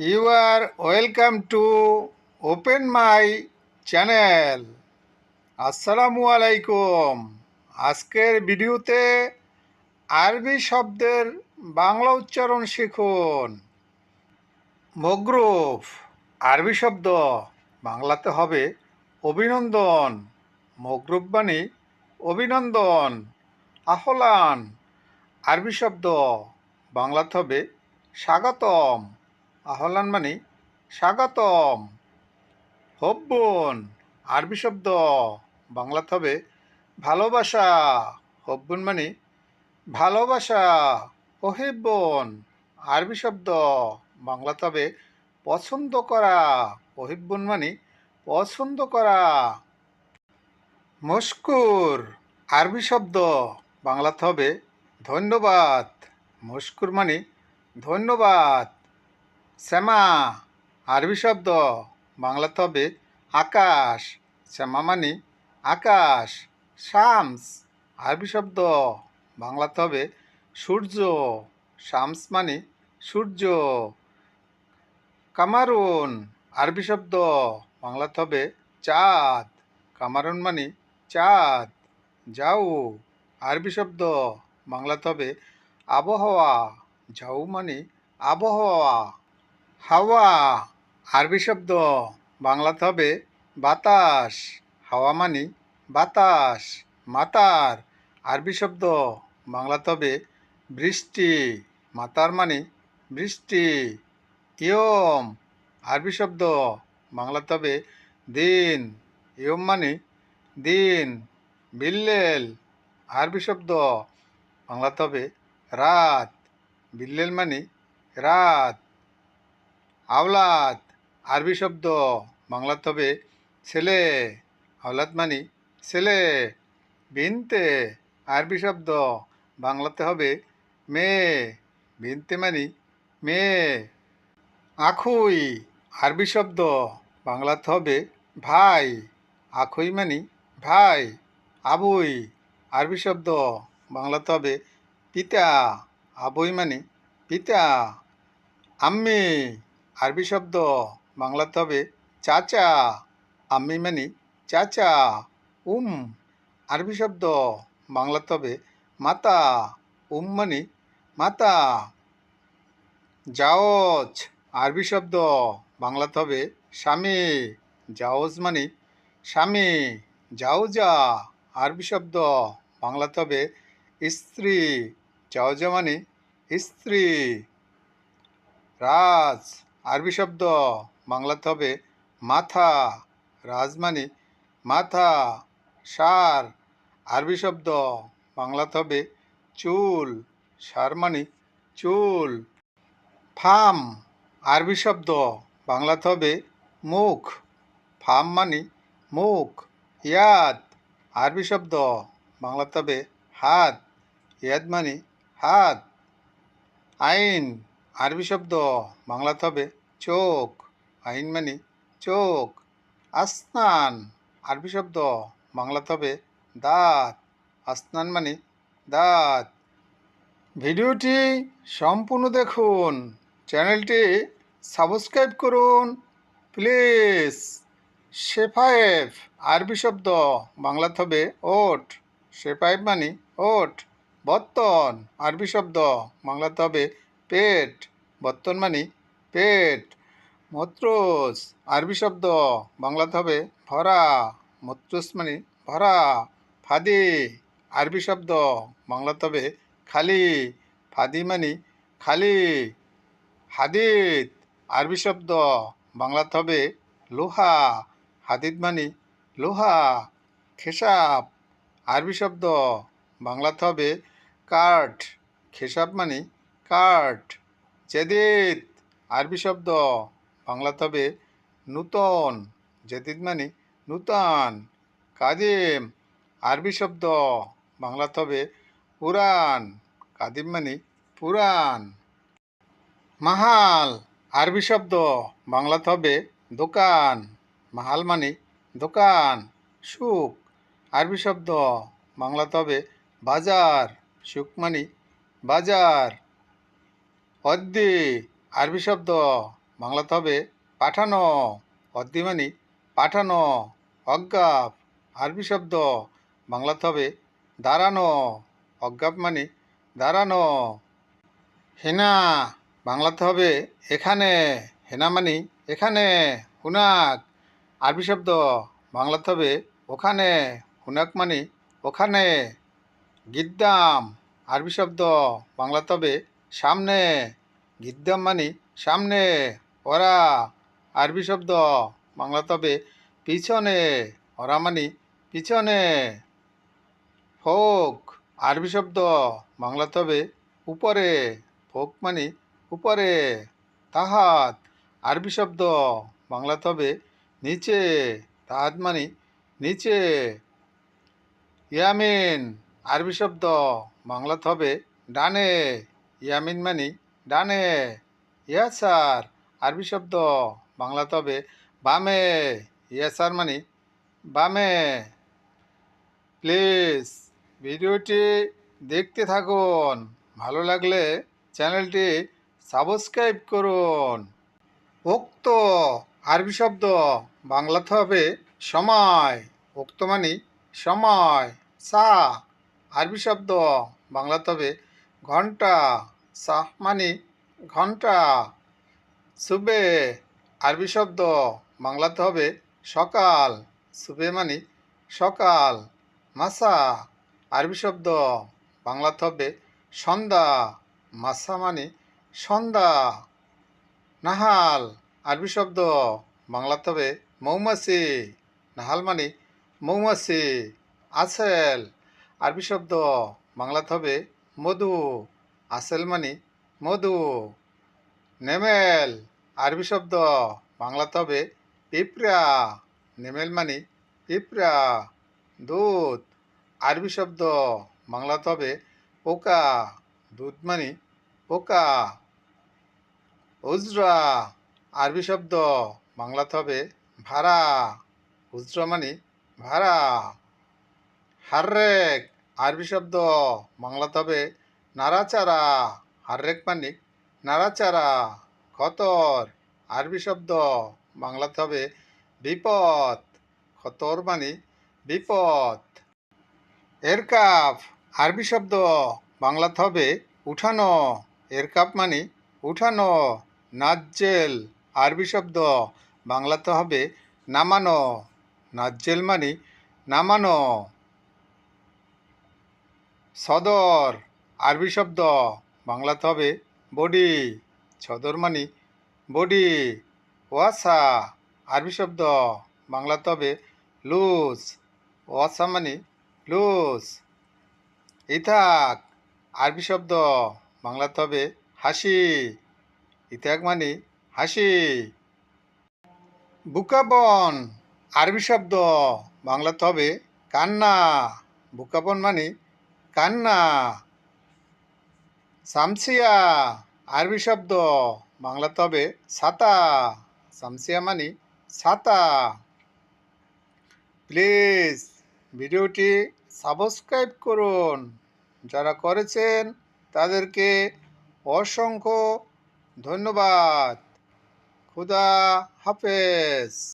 You are welcome to open my channel. আসসালামু আলাইকুম আজকের ভিডিওতে আরবি শব্দের বাংলা উচ্চারণ শিখুন। মগরুফ, আরবি শব্দ। বাংলাতে হবে অভিনন্দন। মগরুফ মানে অভিনন্দন আহলান আরবি শব্দ। বাংলাতে হবে স্বাগতম। আহলান মানে স্বাগতম। হব্বন, আরবি শব্দ। বাংলাতে হবে ভালোবাসা। হব্বন মানে ভালোবাসা। অহিব্বন, আরবি শব্দ। বাংলাতে হবে পছন্দ করা। অহিব্বন মানে পছন্দ করা। মস্কুর আরবি শব্দ। বাংলাতে হবে ধন্যবাদ। মস্কুর মানে ধন্যবাদ। শ্যামা, আরবি শব্দ। বাংলাতে হবে আকাশ। শ্যামা মানে আকাশ, শামস, আরবি শব্দ। বাংলাতে হবে সূর্য, শামস মানে সূর্য। কামারুন, আরবি শব্দ। বাংলাতে হবে চাঁদ, কামারুন মানে চাঁদ। যাও, আরবি শব্দ। বাংলাতে হবে আবহাওয়া, যাও মানে আবহাওয়া। হাওয়া, আরবি শব্দ। বাংলাতে হবে বাতাস। হাওয়া মানে বাতাস, মাতার। আরবি শব্দ। বাংলাতে হবে বৃষ্টি। মাতার মানে বৃষ্টি। ইয়ম, আরবি শব্দ। বাংলাতে হবে দিন। ইয়ম মানে দিন। বিল্লেল, আরবি শব্দ। বাংলাতে হবে রাত। বিল্লেল মানে রাত। আওলাদ, আরবি শব্দ বাংলাতে হবে। ছেলে, আওলাদ মানি। ছেলে, বিনতে আরবি শব্দ বাংলাতে হবে। মেয়ে বিনতে মানি। মেয়ে আখুই, আরবি শব্দ বাংলাতে হবে। ভাই, আখুই মানি। ভাই, আবুই, আরবি শব্দ বাংলাতে হবে। পিতা, আবুই মানি। পিতা, আম্মি আরবি শব্দ। বাংলাতে হবে, চাচা। আম্মি মানে চাচা। উম, আরবি শব্দ। বাংলাতে হবে, মাতা। উম মানে মাতা। জাওজ। আরবি শব্দ। বাংলাতে হবে, স্বামী। জাওজ মানে স্বামী। জাউজা আরবি শব্দ। বাংলাতে হবে, স্ত্রী। জাউজা মানে স্ত্রী। রাজ। আরবি শব্দ বাংলাতে হবে মাথা রাজ মানে মাথা, সার। আরবি শব্দ বাংলাতে হবে চুল সার মানে চুল। ফাম, আরবি শব্দ বাংলাতে হবে মুখ। ফাম মানে মুখ ইয়াদ আরবি শব্দ বাংলাতে হবে হাত ইয়াদ মানে হাত। আইন আরবি শব্দ বাংলাতে হবে চোখ, আইন মানে চোখ। আসনান আরবি শব্দ বাংলাতে হবে দাঁত। আসনান মানে দাঁত। ভিডিওটি সম্পূর্ণ দেখুন। চ্যানেলটি সাবস্ক্রাইব করুন। প্লিজ, শেফায়েফ, আরবি শব্দ বাংলাতে হবে ওট। শেফায়েফ মানে ওট। বর্তন, আরবি শব্দ বাংলাতে হবে পেট। বত্তন মানে পেট মত্রস আরবি শব্দ, বাংলাতে হবে ভরা মত্রস মানে ভরা, ফাদি, আরবি শব্দ, বাংলাতে হবে খালি, ফাদি মানে খালি, হাদিদ, আরবি শব্দ, বাংলাতে হবে লোহা, হাদিদ মানে লোহা, খেসাব, আরবি শব্দ, বাংলাতে হবে কাঠ, খেসাব মানে কাঠ। জেদিদ আরবি শব্দ। বাংলা তবে নূতন। জেদিদ মানে নূতন। কাদিম আরবি শব্দ। বাংলা তবে পুরাণ। কাদিম মানে পুরাণ। মাহাল, আরবি শব্দ। বাংলা তবে দোকান। মাহাল মানে দোকান, সুখ। আরবি শব্দ। বাংলা তবে বাজার। সুখ মানে বাজার। অদ্দি, আরবি শব্দ। বাংলাতে হবে পাঠানো। অদ্দি মানে পাঠানো, অজ্ঞাপ। আরবি শব্দ। বাংলাতে হবে দাঁড়ানো। অজ্ঞাপ মানে দাঁড়ানো। হেনা, বাংলাতে হবে এখানে। হেনা মানে এখানে, হুনাক। আরবি শব্দ। বাংলাতে হবে ওখানে, হুনাক মানে ওখানে। গিদ্দাম, আরবি শব্দ। বাংলাতে হবে সামনে, গিদ্দাম মানে সামনে, ওরা, আরবি শব্দ, বাংলা তবে, পিছনে, ওরা মানে পিছনে, ফোক, আরবি শব্দ, বাংলা তবে, উপরে, ফোক মানে উপরে, তাহাত, আরবি শব্দ, বাংলা তবে, নিচে, তাহাত মানে নিচে, ইয়ামিন, আরবি শব্দ, বাংলা তবে, ডানে ইয়ামিন মানে ডানে। ইয়াসার আরবি শব্দ। বাংলা তবে, বামে। ইয়াসার মানে বামে। প্লিজ, ভিডিওটি দেখতে থাকুন। ভালো লাগলে চ্যানেলটি সাবস্ক্রাইব করুন। উক্ত আরবি শব্দ বাংলাতে হবে সময়। উক্ত মানে সময়। সা, আরবি শব্দ বাংলাতে হবে ঘণ্টা সাহ মানে ঘণ্টা সুবে আরবি শব্দ, বাংলাতে হবে সকাল। সুবে মানে সকাল। মাসা আরবি শব্দ, বাংলাতে হবে সন্ধ্যা। মাসা মানে সন্ধ্যা। নাহাল, আরবি শব্দ, বাংলাতে হবে মৌমাছি। নাহাল মানে মৌমাছি। আসেল আরবি শব্দ, বাংলাতে হবে মধু, আসেল মানে মধু। নেমেল, আরবি শব্দ। বাংলাতে হবে পিঁপড়া। নেমেল মানে পিঁপড়া। দুধ, আরবি শব্দ। বাংলাতে হবে পোকা। দুধ মানে পোকা। উজরা, আরবি শব্দ। বাংলাতে হবে ভাড়া। উজরা মানে ভাড়া। হাররেক আরবি শব্দ, বাংলাতে হবে নাড়াচাড়া। হাররেক মানে নাড়াচাড়া, খতর। আরবি শব্দ, বাংলাতে হবে বিপদ। খতর মানে বিপদ। এরকাফ, আরবি শব্দ, বাংলাতে হবে উঠানো। এরকাপ মানে উঠানো, নাজ্জেল। আরবি শব্দ, বাংলাতে হবে নামানো। নাজ্জেল মানে নামানো। সদর, আরবি শব্দ। বাংলাতে হবে বডি। সদর মানে বডি। ওয়াসা, আরবি শব্দ। বাংলাতে হবে লুজ। ওয়াসা মানে লুজ। ইথাক, আরবি শব্দ। বাংলাতে হবে হাসি। ইথাক মানে হাসি। বুকাবন, আরবি শব্দ। বাংলাতে হবে কান্না। বুকাবন মানে কান্না, সামসিয়া, আরবি শব্দ, বাংলা তবে ছাতা সামসিয়া মানে ছাতা প্লিজ ভিডিওটি সাবস্ক্রাইব করুন। যারা করেছেন তাদেরকে অসংখ্য ধন্যবাদ। খুদা হাফেজ।